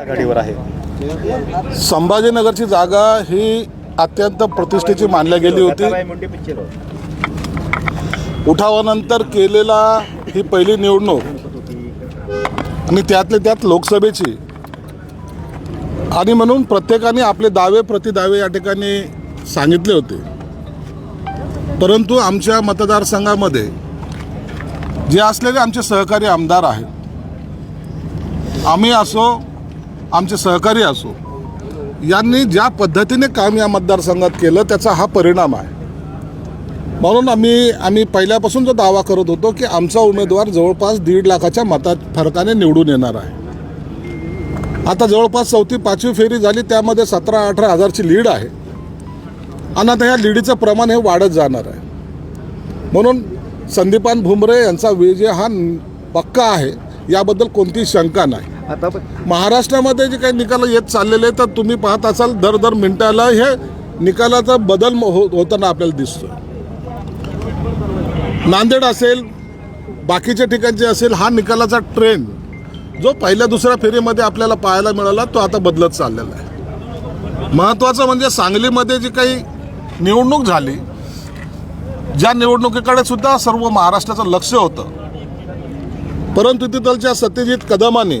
आघाडीवर आहे. संभाजीनगरची जागा ही अत्यंत प्रतिष्ठेची मानली गेली होती. उठावानंतर केलेला ही पहिली निवडणूक आणि त्यातले त्यात लोकसभेची. आणि म्हणून प्रत्येकाने आपले दावे प्रतिदावे या ठिकाणी सांगितले होते. परंतु आमच्या मतदारसंघामध्ये जे असलेले आमचे सहकारी आमदार आहेत आम्ही असो आमचे सहकारी असो यांनी ज्या पद्धतीने काम या मतदारसंघात केलं त्याचा हा परिणाम आहे. म्हणून आम्ही आम्ही पहिल्यापासून जो दावा करत होतो की आमचा उमेदवार जवळपास दीड लाखाच्या मतात फरकाने निवडून येणार आहे. आता जवळपास चौथी पाचवी फेरी झाली त्यामध्ये सतरा अठरा हजारची लीड आहे. आणि आता ह्या लीडीचं प्रमाण हे वाढत जाणार आहे. म्हणून संदीपान भुमरे यांचा विजय हा पक्का आहे याबद्दल कोणतीही शंका नाही. आता महाराष्ट्रामध्ये जे काही निकाल येत चाललेले आहेत, तर तुम्ही पाहत असाल दर दर मिनिटाला हे निकालाचा बदल हो होताना आपल्याला दिसतो नांदेड असेल बाकीच्या ठिकाणचे असेल हा निकालाचा ट्रेंड जो पहिल्या दुसऱ्या फेरीमध्ये आपल्याला पाहायला मिळाला तो आता बदलत चाललेला आहे. महत्त्वाचं म्हणजे सांगलीमध्ये जी काही निवडणूक झाली ज्या निवडणुकीकडे सुद्धा सर्व महाराष्ट्राचं लक्ष होतं. परंतु तिथलच्या सत्यजित कदमाने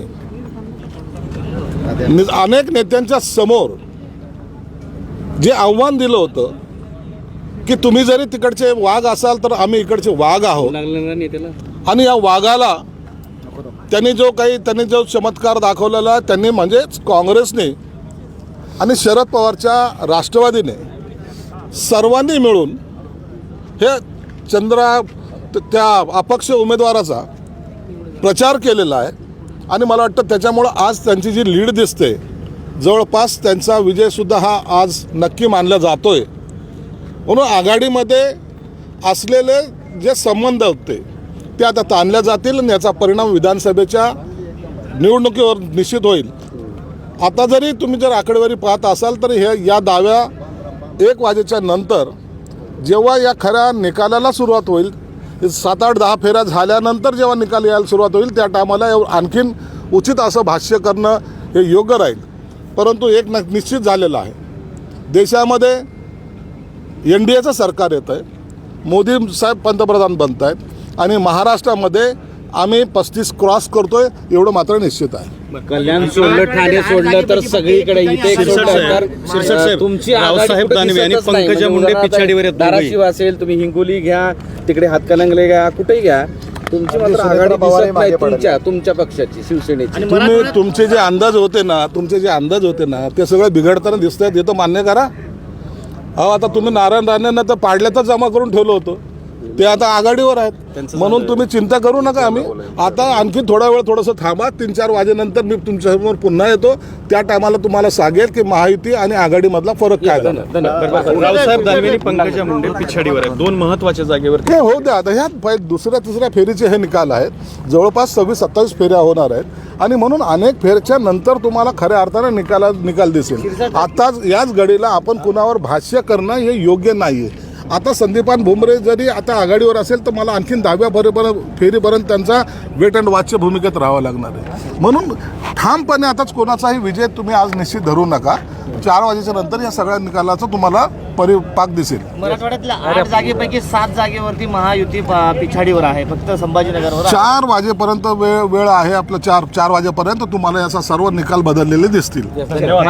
अनेक नेत्यांच्या समोर जे आव्हान दिलं होतं की तुम्ही जरी तिकडचे वाघ असाल तर आम्ही इकडचे वाघ आहोत. आणि या वाघाला त्यांनी जो काही त्यांनी जो चमत्कार दाखवलेला त्यांनी म्हणजेच काँग्रेसने आणि शरद पवारच्या राष्ट्रवादीने सर्वांनी मिळून हे चंद्रा त्या अपक्ष उमेदवाराचा प्रचार केलेला आहे. आणि मला वाटतं त्याच्यामुळं आज त्यांची जी लीड दिसते जवळपास त्यांचा विजयसुद्धा हा आज नक्की मानला जातो आहे म्हणून आघाडीमध्ये असलेले जे संबंध होते ते आता ताणल्या जातील आणि याचा परिणाम विधानसभेच्या निवडणुकीवर निश्चित होईल. आता जरी तुम्ही जर आकडेवारी पाहत असाल तर हे या दाव्या एक वाजेच्या नंतर जेव्हा या खऱ्या निकालाला सुरुवात होईल सात आठ दहा फेऱ्या झाल्यानंतर जेव्हा निकाल यायला सुरुवात होईल त्या टायमाला आणखीन उचित असं भाष्य करणं हे योग्य राहील. परंतु एक न निश्चित झालेलं आहे. देशामध्ये एन डी एचं सरकार येतं आहे मोदी साहेब पंतप्रधान बनत आहेत आणि महाराष्ट्रामध्ये आम्ही पस्तीस क्रॉस करतोय एवढं मात्र निश्चित आहे. कल्याण सोडलं ठाणे सोडलं तर सगळीकडे इथे शिरसाट तुमची रावसाहेब दानवे आणि. पंकजा म्हणजे मुंडे पिछाडीवर धाराशिव. असेल तुम्ही हिंगोली घ्या तिकडे हातकणंगले घ्या कुठेही घ्या तुमची मात्र आघाडी दिसत नाही तुमच्या तुमच्या पक्षाची शिवसेनेची. तुम्ही तुमचे जे अंदाज होते ना तुमचे जे अंदाज होते ना ते सगळे बिघडताना दिसत आहेत हे तर मान्य करा. अहो आता तुम्ही नारायण राणेंना तर पाडल्यातच जमा करून ठेवलं होतं. ते आता आघाडीवर आहेत. म्हणून तुम्ही चिंता करू नका आम्ही. आता आणखी थोडा वेळ थोडंसं थांबा. तीन चार वाजेनंतर मी तुमच्यासमोर पुन्हा येतो. त्या टायमाला तुम्हाला सांगेल की महायुती आणि आघाडीमधला फरक काय पंकजा मुंडे पिछाडीवर आहेत. दोन महत्त्वाच्या जागेवर हे होऊ द्या. आता ह्या दुसऱ्या तिसऱ्या फेरीचे हे निकाल आहेत. जवळपास सव्वीस सत्तावीस फेऱ्या होणार आहेत. आणि म्हणून अनेक फेरच्या नंतर तुम्हाला खऱ्या अर्थाने निकाला निकाल दिसेल. आताच याच घडीला आपण कुणावर भाष्य करणं हे योग्य नाही आहे आता संदीपान भुमरे जरी आता आघाडीवर असेल तर मला आणखीन दहाव्यापर्यंत फेरीपर्यंत त्यांचा वेट अँड वॉचच्या भूमिकेत राहावं लागणार आहे. म्हणून ठामपणे आताच कोणाचाही विजय तुम्ही आज निश्चित धरू नका. चार वाजेच्या नंतर या सगळ्या निकालाचा तुम्हाला परिपाक दिसेल. मराठवाड्यातल्या आठ जागेपैकी सात जागेवरती महायुती पिछाडीवर आहे. फक्त संभाजीनगरवर आहे. चार वाजेपर्यंत वेळ वेळ आहे आपलं चार चार वाजेपर्यंत तुम्हाला याचा सर्व निकाल बदललेले दिसतील. धन्यवाद.